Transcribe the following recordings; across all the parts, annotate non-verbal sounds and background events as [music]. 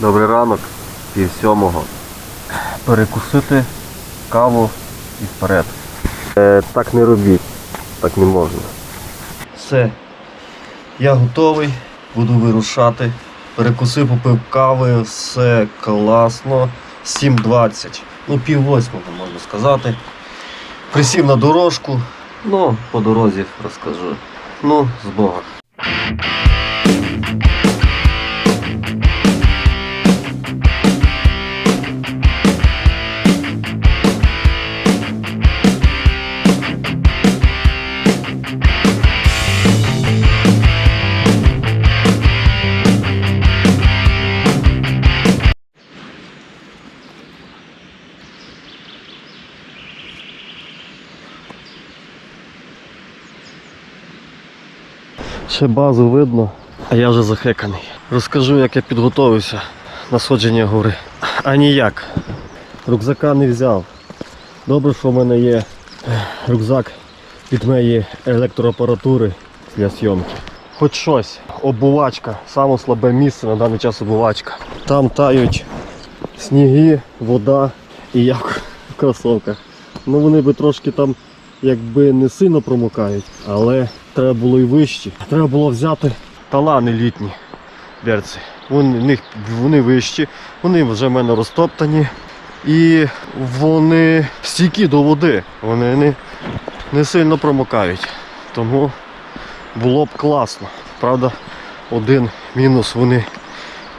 Добрий ранок, пів сьомого. Перекусити каву і вперед. Е, так не робіть, так не можна. Все, я готовий, буду вирушати. Перекусив, попив кави, все класно. 7.20, ну пів восьмого можна сказати. Присів на дорожку, ну, по дорозі розкажу. Ну, з Богом. Ще базу видно, а я вже захеканий. Розкажу, як я підготовився на сходження гори. А ніяк. Рюкзака не взяв. Добре, що в мене є е, рюкзак від моєї електроапаратури для зйомки. Хоч щось, обувачка, саме слабе місце на даний час обувачка. Там тають сніги, вода і я в кросовках. Ну вони би трошки там якби не сильно промокають, але треба було і вищі. Треба було взяти талани літні берці. Вони, вони вищі, вони вже в мене розтоптані. І вони стійкі до води, вони не, не сильно промокають. Тому було б класно. Правда, один мінус вони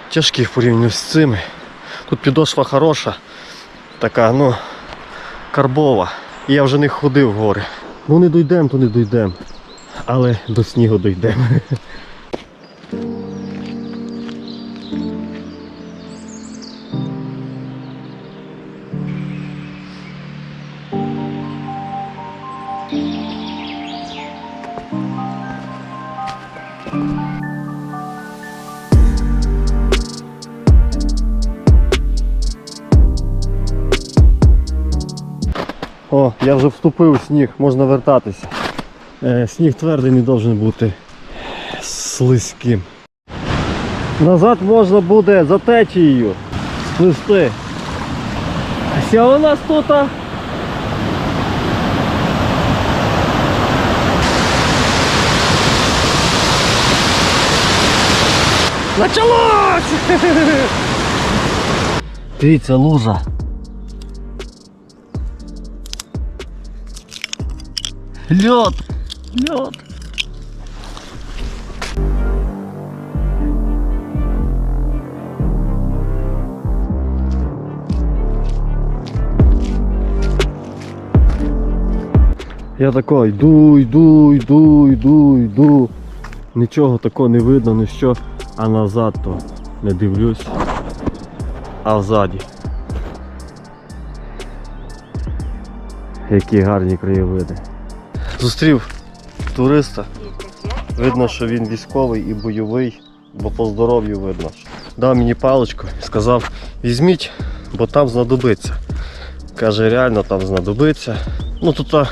тяжкі в порівнянні з цими. Тут підошва хороша, така, ну, карбова. І я вже не ходив в гори. Ну не дійдемо, то не дійдемо. Але до снігу дійдемо. О, я вже вступив у сніг, можна вертатися. Е, сніг твердий не должен бути слизьким. Назад можна буде за течією сплисти. А у нас тут? Началось! [laughs] Дивіться, лужа. Лед! Лед! Я тако йду, йду, йду, йду, йду. Нічого такого не видно, ні що, а назад то не дивлюсь. А взаді. Які гарні краєвиди. Зустрів туриста. Видно, що він військовий і бойовий, бо по здоров'ю видно. Дав мені паличку і сказав, візьміть, бо там знадобиться. Каже, реально там знадобиться. Ну тут а,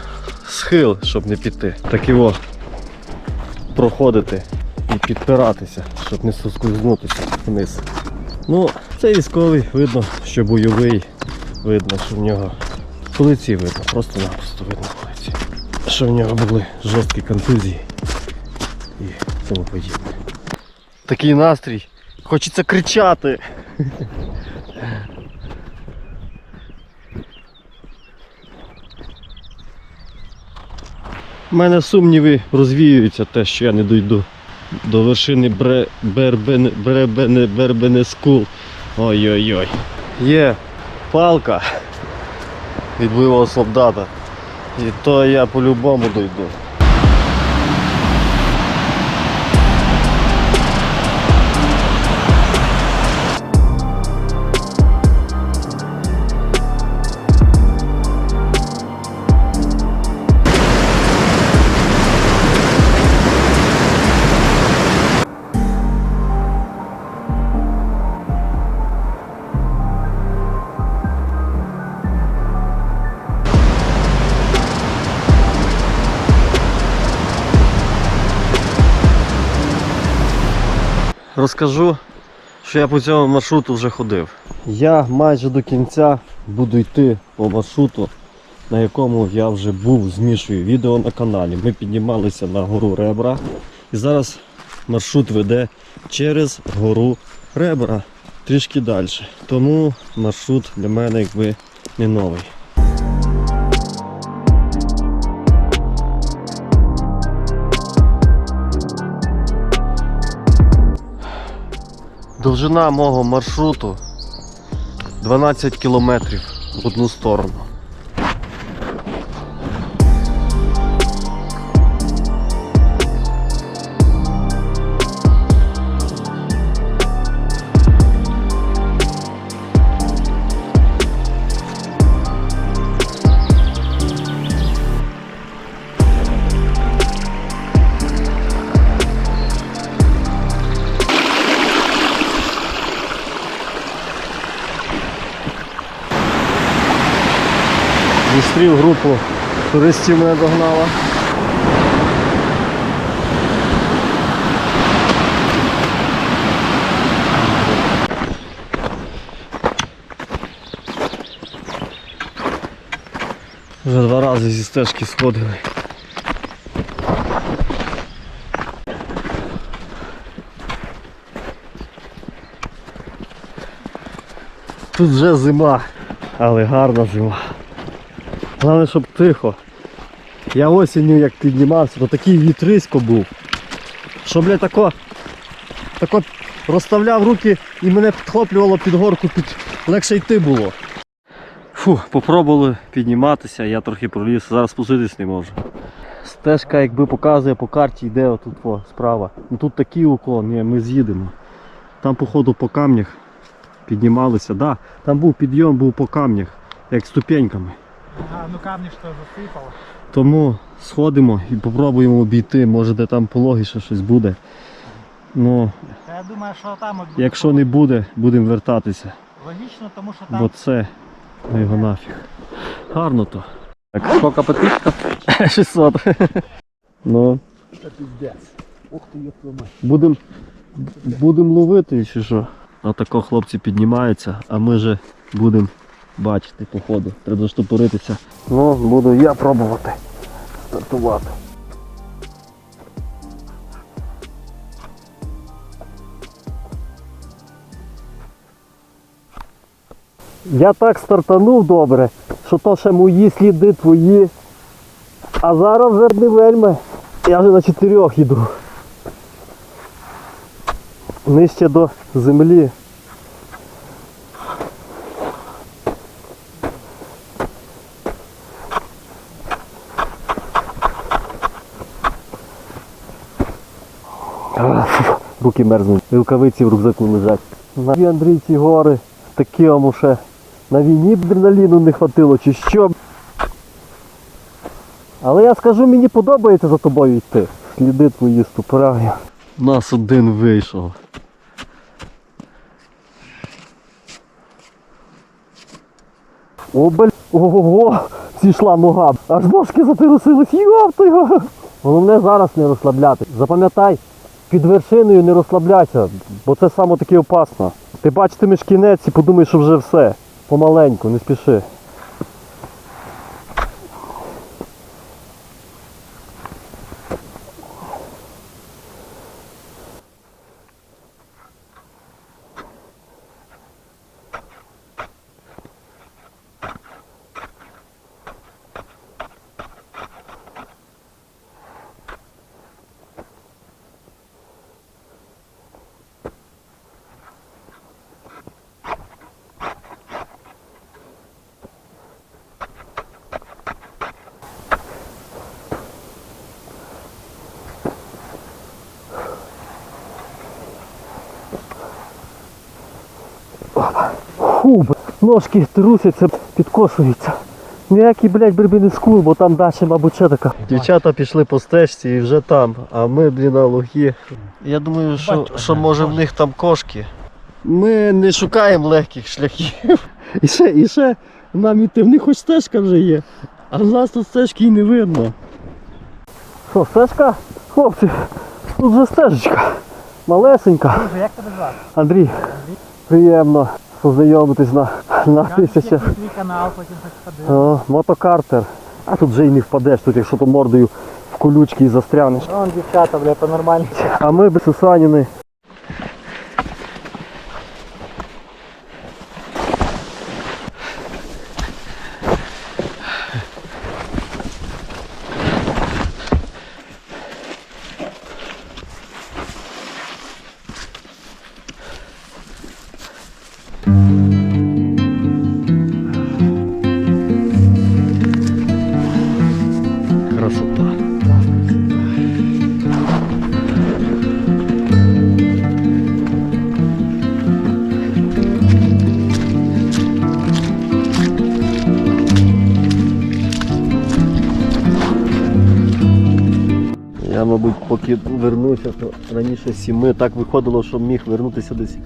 схил, щоб не піти. Так його проходити і підпиратися, щоб не соскользнутися вниз. Ну, цей військовий, видно, що бойовий, видно, що в нього полиці видно, просто-напросто видно що в нього були жорсткі контузії і тому подібне. Такий настрій. Хочеться кричати. У мене сумніви розвіюються те, що я не дойду до вершини Бре... Бербене... Бербене... Бербенескул. Ой-ой-ой. Є палка від бойового солдата. І то я по-любому дойду. Розкажу, що я по цьому маршруту вже ходив. Я майже до кінця буду йти по маршруту, на якому я вже був, змішую відео на каналі. Ми піднімалися на гору Ребра. І зараз маршрут веде через гору Ребра трішки далі. Тому маршрут для мене якби не новий. Довжина мого маршруту 12 кілометрів в одну сторону. Зустрів групу туристів мене догнала. Вже два рази зі стежки сходили. Тут вже зима, але гарна зима. Головне, щоб тихо. Я осінню як піднімався, то такий вітрисько був. Що, бля, тако, тако розставляв руки і мене підхоплювало під горку, під... легше йти було. Фу, попробували підніматися, я трохи проліз, зараз спуститись не можу. Стежка, якби показує по карті, йде отут о, справа. Ну тут такий уклон, ні, ми з'їдемо. Там, походу, по камнях піднімалися. Да, там був підйом, був по камнях, як ступеньками. Ага, ну камни что засыпало. Тому сходимо і попробуємо обійти, може де там пологіше щось буде. Ну, Та я думаю, що там от якщо не буде, будемо вертатися. логічно, тому що там Бо це ну його нафіг. Гарно то. Так, сколько подписчиков? 600. Ну, це піздець. Ух ти, твою мать. будемо будем ловити чи що. А тако хлопці піднімаються, а ми же будемо бачити по ходу. Треба заштопоритися. Ну, буду я пробувати стартувати. Я так стартанув добре, що то ще мої сліди твої. А зараз вже не вельми. Я вже на чотирьох йду. Нижче до землі. Руки мерзнуть, рукавиці в рюкзаку лежать. На ві, Андрій ці гори такі вам ще на війні адреналіну не хватило чи що. Але я скажу, мені подобається за тобою йти. Сліди твої ступраю. Нас один вийшов. О, бль, ого, зійшла нога. Аж ножки затирусились, йоп його. Головне зараз не розслабляти. Запам'ятай, під вершиною не розслабляйся, бо це саме таки опасно. Ти бачитимеш кінець і подумаєш, що вже все. Помаленьку, не спіши. Фу, ножки трусяться, підкошуються. Ніякий, блядь, берби не скул, бо там далі, мабуть, ще така. Дівчата пішли по стежці і вже там, а ми, блін, на луги. Я думаю, що, що може в них там кошки. Ми не шукаємо легких шляхів. [laughs] І ще, і ще нам іти, в них хоч стежка вже є, а в нас тут стежки і не видно. Що, стежка? Хлопці, тут вже стежечка. Малесенька. Друже, як тебе звати? Андрій, приємно познайомитись на, на тисячах. Канал, потім так. О, мотокартер. А тут вже й не впадеш, тут якщо то мордою в колючки і застрянеш. Вон дівчата, бля, по нормальні. А ми без Сусаніни. Поки вернуся, то раніше сіми так виходило, що міг вернутися десь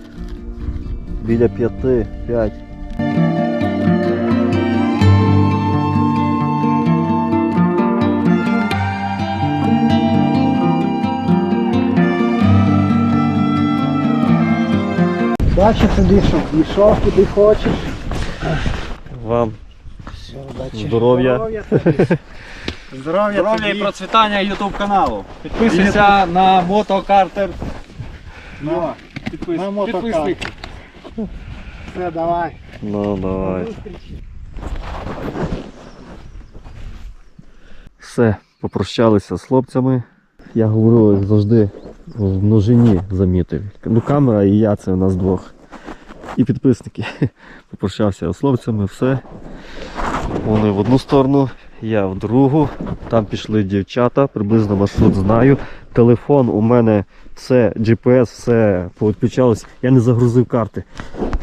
біля п'яти, п'ять. Бачу тобі, щоб дійшов куди хочеш. Вам Здоров'я. Тобі. Здоров'я Здоров'я і тобі. процвітання YouTube каналу. Підписуйся на мотокартер. Ну, Підпис... на мотокартер. Підписник. Все, давай. Ну давай. Все, попрощалися з хлопцями. Я говорю, як завжди, в множині замітив. Ну, камера і я це у нас двох. І підписники. [laughs] Попрощався з хлопцями, все. Вони в одну сторону, я в другу. Там пішли дівчата, приблизно маршрут знаю. Телефон у мене все, GPS, все повідключалось. Я не загрузив карти.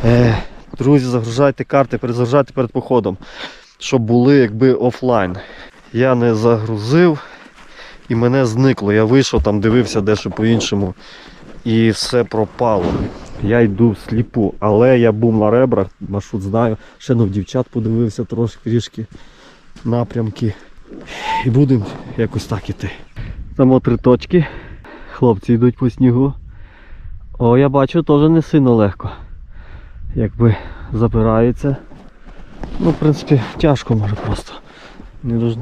Е, друзі, загружайте карти, перезагружайте перед походом, щоб були якби офлайн. Я не загрузив і мене зникло. Я вийшов там, дивився дещо по-іншому. І все пропало. Я йду всліпу, але я був на ребрах, маршрут знаю. Ще ну, дівчат подивився трошки трішки напрямки. І будемо якось так іти. Там от три точки. Хлопці йдуть по снігу. О, я бачу, теж не сильно легко. Якби запираються. Ну, в принципі, тяжко може просто. Не дуже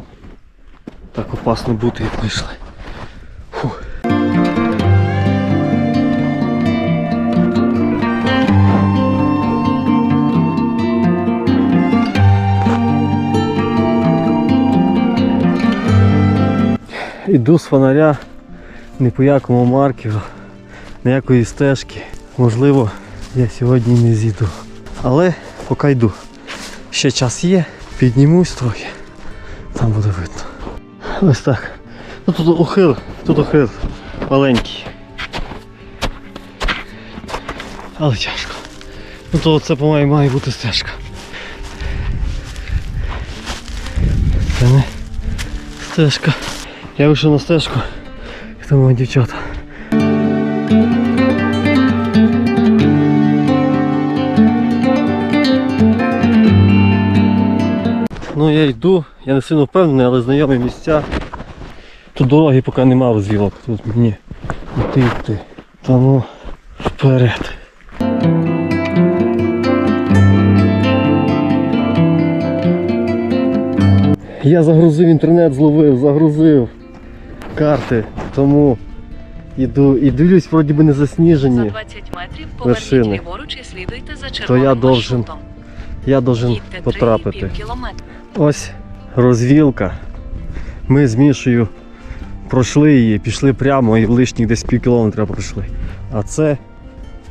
так опасно бути, як ми йшли. Іду з фонаря ні по якому маркеру, ніякої стежки. Можливо, я сьогодні не зійду. Але поки йду. Ще час є, піднімусь трохи. Там буде видно. Ось так. Ну тут ухил, тут ухил маленький. Але тяжко. Ну то це по-моєму має бути стежка. Це не стежка. Я вийшов на стежку, і там мої дівчата. Ну я йду, я не сильно впевнений, але знайомі місця. Тут дороги поки нема розвілок, тут мені йти йти. Тому вперед. Я загрузив інтернет, зловив, загрузив карти, тому йду і дивлюсь, вроді би не За засніжені. 20 метрів вершини. ліворуч і слідуйте за То я должен маршрутом. Я должен Їдьте потрапити. 3,5. Ось розвілка. Ми з Мішею пройшли її, пішли прямо і лишніх десь пів кілометра пройшли. А це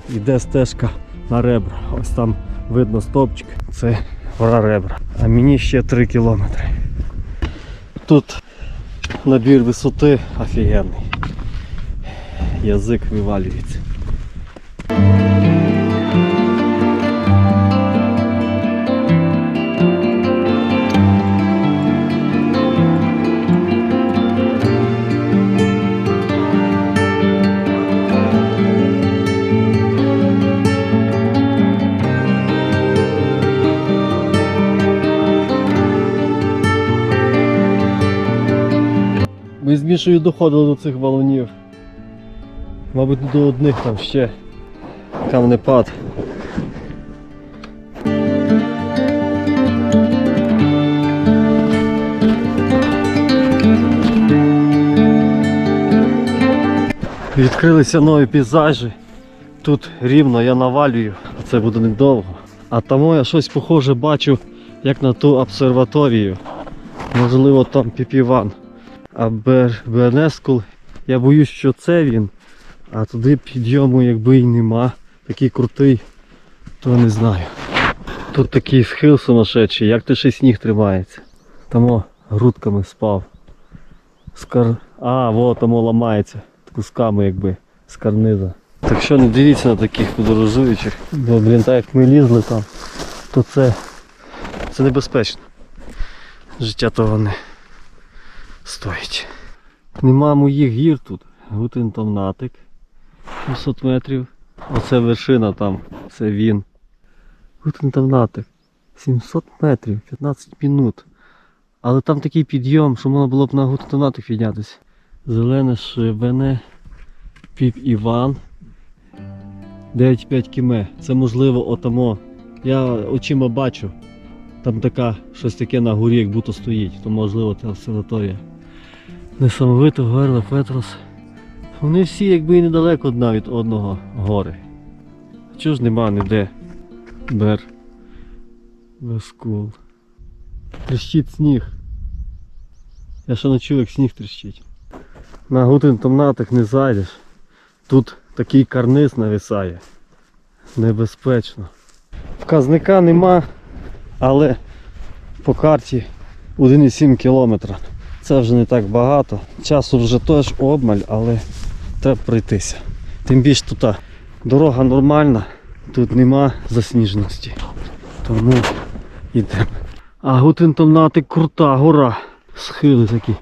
йде стежка на ребра. Ось там видно стовпчик, це гора ребра. А мені ще 3 кілометри. Тут набір висоти офігенний. Язик вивалюється. Ми з Мішою доходили до цих валунів. Мабуть, до одних там ще камнепад. Відкрилися нові пейзажі. Тут рівно я навалюю, а це буде недовго. А тому я щось похоже бачу, як на ту обсерваторію. Можливо, там Піпіван. А Бер... Бернескул, я боюсь, що це він. А туди підйому якби і нема. Такий крутий, то не знаю. Тут такий схил сумасшедший, як ти ще сніг тримається. Тому грудками спав. Скар... А, во, тому ламається кусками якби з карниза. Так що не дивіться на таких подорожуючих. Бо, блін, так як ми лізли там, то це, це небезпечно. Життя того не стоїть. Нема моїх гір тут. Гутин там натик. 700 метрів. Оце вершина там, це він. Гутин там натик. 700 метрів, 15 минут. Але там такий підйом, що можна було б на Гутин там натик піднятися. Зелене шибене, піп Іван. 9,5 кіме. Це можливо отамо. Я очима бачу. Там така щось таке на горі, як будто стоїть, то можливо це обсерваторія. Несамовито Гверла Петрос. Вони всі якби і недалеко одна від одного гори. Чого ж нема ніде бер Бескул. Тріщить сніг. Я ще не чув, як сніг тріщить. На гутин томнатих не зайдеш. Тут такий карниз нависає. Небезпечно. Вказника нема, але по карті 1,7 кілометра. Це вже не так багато. Часу вже теж обмаль, але треба пройтися. Тим більше тут дорога нормальна, тут нема засніженості. Тому йдемо. А Гутентомнати крута гора. Схили такі.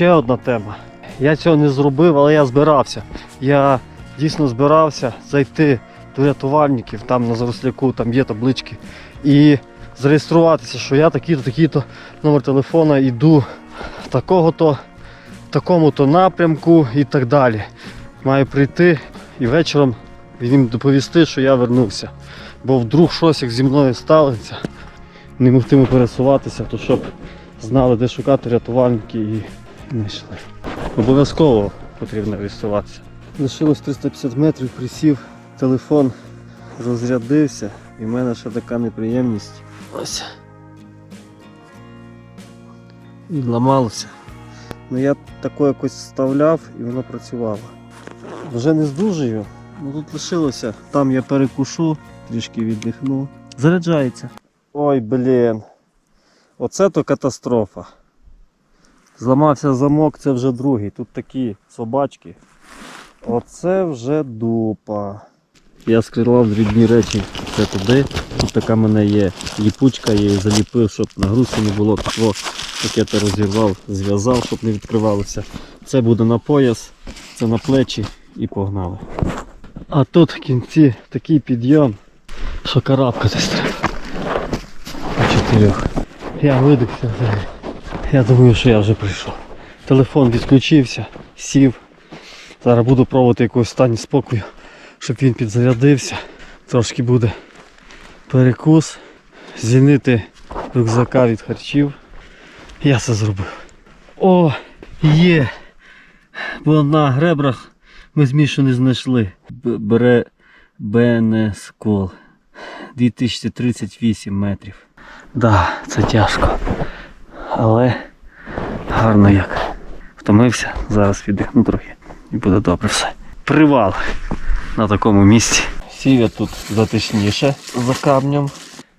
Ще одна тема. Я цього не зробив, але я збирався. Я дійсно збирався зайти до рятувальників, там на Заросляку, там є таблички, і зареєструватися, що я такий-то, такий-то номер телефона йду такого-то, такому-то напрямку і так далі. Маю прийти і вечором їм доповісти, що я вернувся. Бо вдруг щось як зі мною станеться, не могтиму пересуватися, то щоб знали, де шукати рятувальники і не. Обов'язково потрібно реєструватися. Лишилось 350 метрів, присів, телефон розрядився і в мене ще така неприємність. Ось. І ламалося. Ну я тако якось вставляв і воно працювало. Вже не здужую, ну тут лишилося. Там я перекушу, трішки віддихну. Заряджається. Ой, блін. Оце то катастрофа. Зламався замок, це вже другий. Тут такі собачки. Оце вже дупа. Я скрилав дрібні речі це туди. Тут така в мене є ліпучка, я її заліпив, щоб нагрузки не було. Тако пакети розірвав, зв'язав, щоб не відкривалося. Це буде на пояс, це на плечі і погнали. А тут в кінці такий підйом, що карабкатись треба. По чотирьох. Я видихся взагалі. Я думаю, що я вже прийшов. Телефон відключився, сів. Зараз буду пробувати якогось стані спокою, щоб він підзарядився. Трошки буде перекус, звільнити рюкзака від харчів. Я це зробив. О, є! Бо на гребрах ми змішу не знайшли. Бере Бенескол. 2038 метрів. Да, це тяжко. Але гарно як. Втомився, зараз віддихну трохи і буде добре все. Привал на такому місці. Сів я тут затишніше за камнем.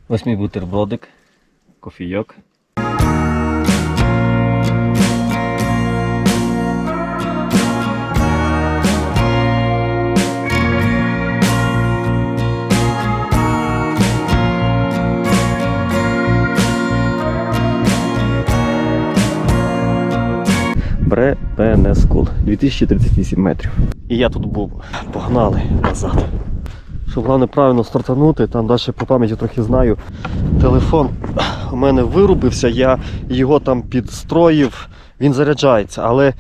Ось мій бутербродик, кофійок. 2038 метрів. І я тут був. Погнали назад. Щоб головне правильно стартанути, там далі по пам'яті трохи знаю. Телефон у мене вирубився, я його там підстроїв, він заряджається, але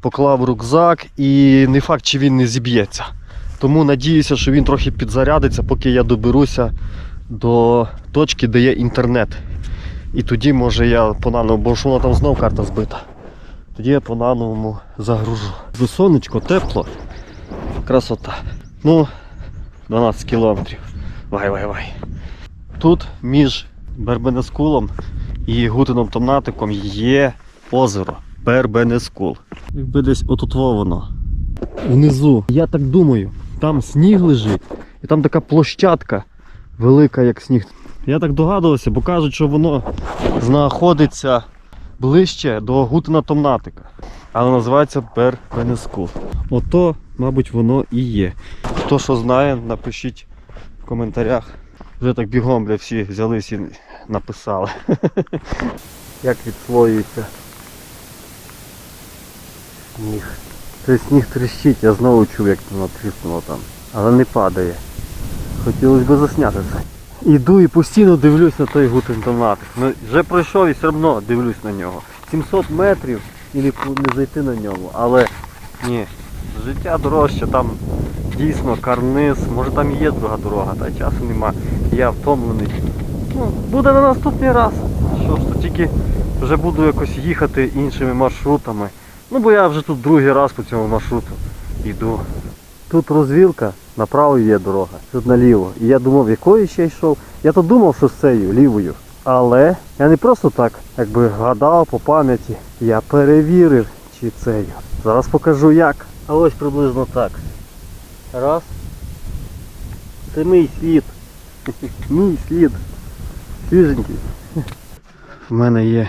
поклав рюкзак і не факт, чи він не зіб'ється. Тому надіюся, що він трохи підзарядиться, поки я доберуся до точки, де є інтернет. І тоді може я по наново, бо ж вона там знов карта збита. Тоді я по нановому загружу. Сонечко, тепло, красота. Ну, 12 кілометрів. Вай, вай, вай. Тут між Бербенескулом і Гутином Томнатиком є озеро Бербенескул. Якби десь отут во воно. Внизу. Я так думаю, там сніг лежить, і там така площадка велика, як сніг. Я так догадувався, бо кажуть, що воно знаходиться ближче до Гутина Томнатика. Але називається Бербенескул. Ото, мабуть, воно і є. Хто що знає, напишіть в коментарях. Вже так бігом, бля, всі взялись і написали. [laughs] Як відслоюється сніг. Цей сніг тріщить, я знову чув, як воно тріснуло там. Але не падає. Хотілося б засняти це. Іду і постійно дивлюсь на той гутентоматик. Ну, вже пройшов і все одно дивлюсь на нього. 700 метрів і не, зайти на ньому. Але ні, життя дорожче, там дійсно карниз, може там і є друга дорога, та часу нема. Я втомлений. Ну, буде на наступний раз. Що ж то, тільки вже буду якось їхати іншими маршрутами. Ну бо я вже тут другий раз по цьому маршруту йду. Тут розвілка, направо є дорога, тут наліво. І я думав, якою ще йшов. Я то думав, що з цією лівою. Але я не просто так, якби гадав по пам'яті. Я перевірив, чи цею. Зараз покажу як. А ось приблизно так. Раз. Це мій слід. [laughs] Мій слід. Свіженький. В мене є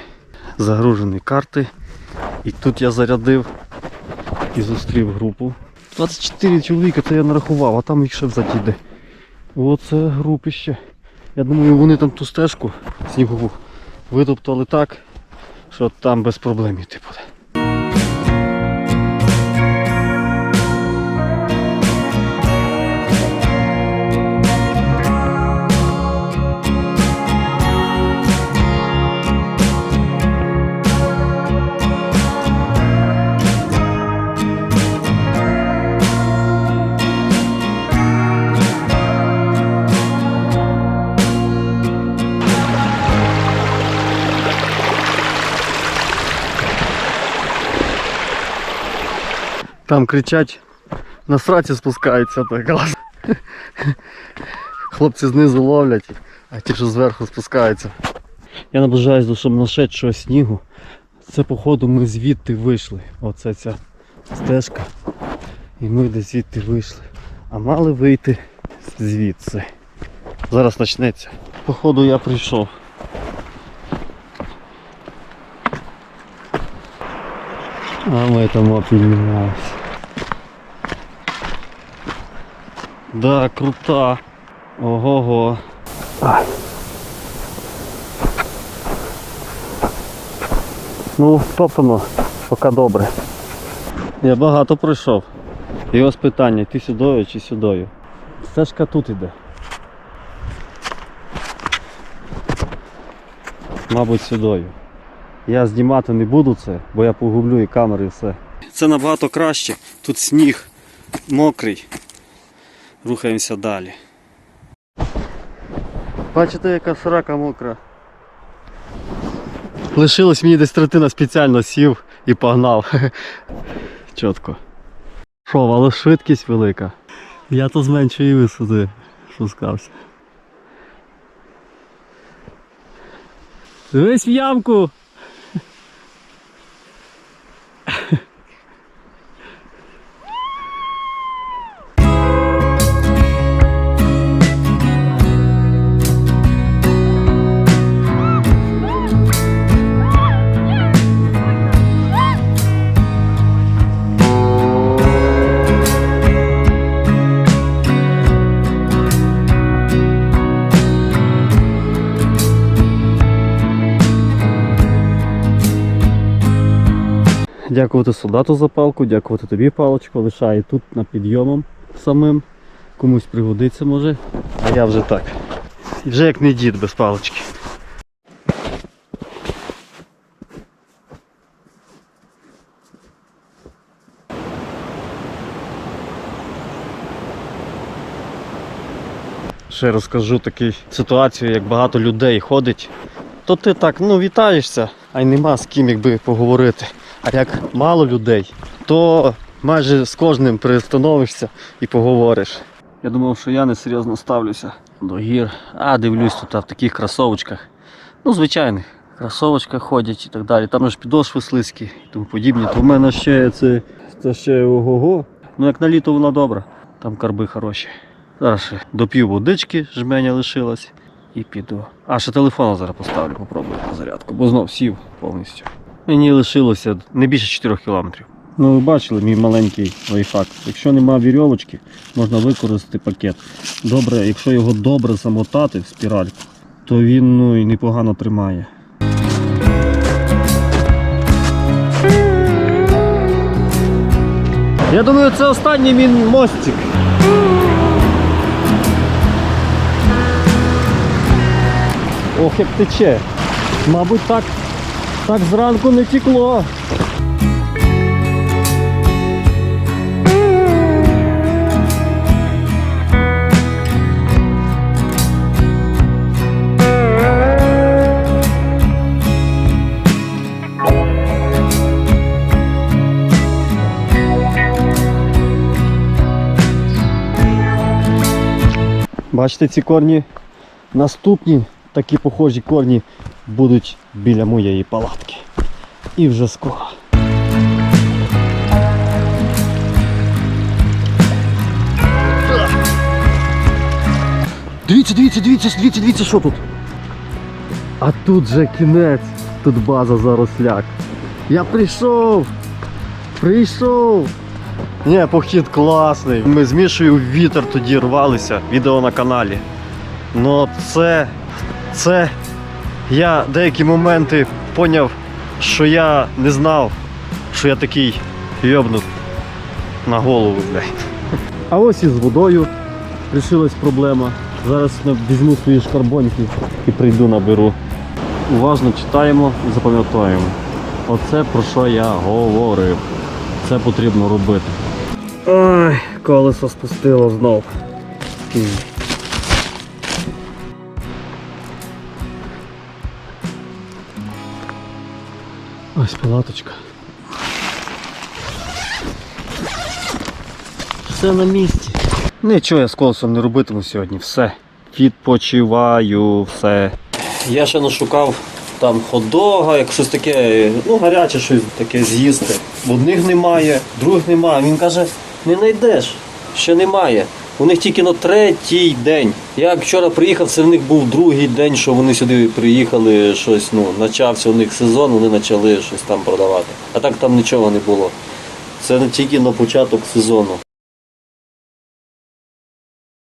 загружені карти. І тут я зарядив і зустрів групу. 24 чоловіка це я нарахував, а там їх ще взаді йде. Оце групище. Я думаю, вони там ту стежку снігову витоптали так, що там без проблем йти буде. Там кричать, на сраці спускаються, то клас. Хлопці знизу ловлять, а ті, що зверху спускаються. Я наближаюсь до нашедшого снігу. Це походу ми звідти вийшли. Оце ця стежка. І ми десь звідти вийшли. А мали вийти звідси. Зараз почнеться. Походу я прийшов. А мы там опилимались. Да, крута. Ого-го. Ну, топтано, поки добре. Я багато пройшов. І ось питання, йти сюдою чи сюдою. Стежка тут іде. Мабуть, сюдою. Я знімати не буду це, бо я погублю і камери і все. Це набагато краще. Тут сніг мокрий. Рухаємося далі. Бачите, яка срака мокра. Лишилось мені десь третина спеціально сів і погнав. [laughs] Чітко. Що, але швидкість велика. Я то з меншої висоти спускався. Дивись в ямку! Дякувати солдату за палку, дякувати тобі паличку, лишаю тут на підйомом самим. Комусь пригодиться може. А я вже так. Вже як не дід без палички. Ще розкажу таку ситуацію, як багато людей ходить, то ти так ну вітаєшся, а й нема з ким якби поговорити. А як мало людей, то майже з кожним пристановишся і поговориш. Я думав, що я не серйозно ставлюся до гір, а дивлюсь тут а, в таких кросовочках. Ну, звичайних кросовочках ходять і так далі. Там ж підошви слизькі і тому подібне. То в мене ще це, це ще ого-го. Ну як на літо вона добра, там карби хороші. Зараз ще доп'ю водички, жменя лишилась і піду. А ще телефон зараз поставлю, попробую на зарядку, бо знов сів повністю. Мені лишилося не більше 4 кілометрів. Ну, ви бачили мій маленький лайфхак. Якщо нема вірьовочки, можна використати пакет. Добре, якщо його добре замотати в спіральку, то він ну, і непогано тримає. Я думаю, це останній мій мостик. Ох, як тече. Мабуть, так, так зранку не тікло. Бачите, ці корні наступні такі похожі корні будуть біля моєї палатки. І вже скоро. Дивіться, дивіться, дивіться, дивіться, дивіться, що тут. А тут же кінець, тут база заросляк. Я прийшов! Прийшов! Ні, похід класний. Ми з Мішою вітер тоді рвалися, відео на каналі. Ну це. Це. Я деякі моменти поняв, що я не знав, що я такий йобнут на голову, блядь. А ось і з водою рішилась проблема. Зараз візьму свої шкарбоньки і прийду наберу. Уважно читаємо і запам'ятаємо. Оце про що я говорив. Це потрібно робити. Ой, колесо спустило знов. Ось палаточка. Все на місці. Нічого я з колесом не робитиму сьогодні. Все. Відпочиваю, все. Я ще нашукав там хот-дога, як щось таке, ну гаряче щось таке з'їсти. Одних немає, других немає. Він каже, не знайдеш, ще немає. У них тільки на третій день. Я вчора приїхав, це в них був другий день, що вони сюди приїхали, щось, ну, почався у них сезон, вони почали щось там продавати. А так там нічого не було. Це тільки на початок сезону.